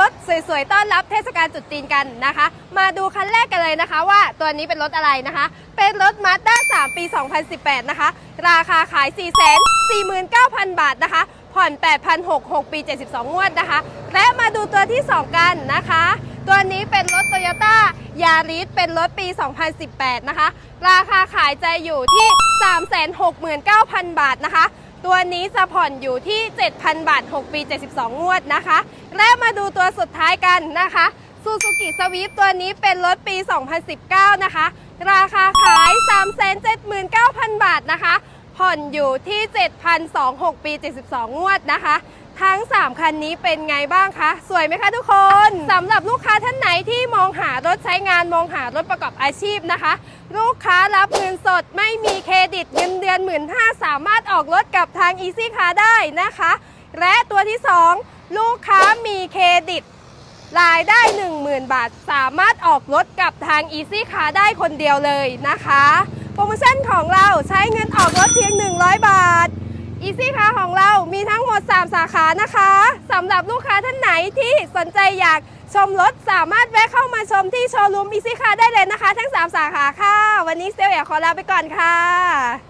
รถสวยๆ ต้อนรับเทศกาลตรุษจีนกันนะคะ มาดูคันแรกกันเลยนะคะ ว่าตัวนี้เป็นรถอะไรนะคะ เป็นรถ Mazda 3 ปี 2018 นะคะ ราคาขาย 449,000 บาทนะคะ ผ่อน 8,600 6ปี 72 งวดนะคะ และมาดูตัวที่ 2 กันนะคะ ตัวนี้เป็นรถ Toyota Yaris เป็นรถปี 2018 นะคะ ราคาขายใจอยู่ที่ 369,000 บาทนะคะ ตัวนี้จะผ่อนอยู่ที่ 7,000 บาท 6 ปี 72 งวดนะคะ และมาดูตัวสุดท้ายกันนะคะ Suzuki Swift ตัวนี้เป็นรถปี 2019 นะคะ ราคาขาย 379,000 บาทนะคะ ผ่อนอยู่ที่7,206ปี 72 งวดนะคะ ทั้ง 3 คันนี้เป็นไงบ้างคะ สวยไหมคะทุกคนสำหรับ นไหนที่มองหารถใช้งานมองหารถประกอบอาชีพนะคะ ลูกค้ารับเงินสดไม่มีเครดิตเงินเดือน1 5ื่นห้าสามารถออกรถกับทาง Easy Car ได้นะคะ และตัวที่ 2 ลูกค้ามีเครดิตรายได้ 10,000 บาท สามารถออกรถกับทาง Easy Car ได้คนเดียวเลยนะคะ โปรโมชั่นของเราใช้เงินออกรถเพียง 100 บาท Easy Car ของเรามีทั้งหมด 3 สาขานะคะสำหรับลูกค้าท่านไหนที่สนใจอยาก ชมรถสามารถแวะเข้ามาชมที่โชว์รูมอีซี่คาได้เลยนะคะ ทั้ง 3 สาขาค่ะ วันนี้เซลล์อยากขอลาไปก่อนค่ะ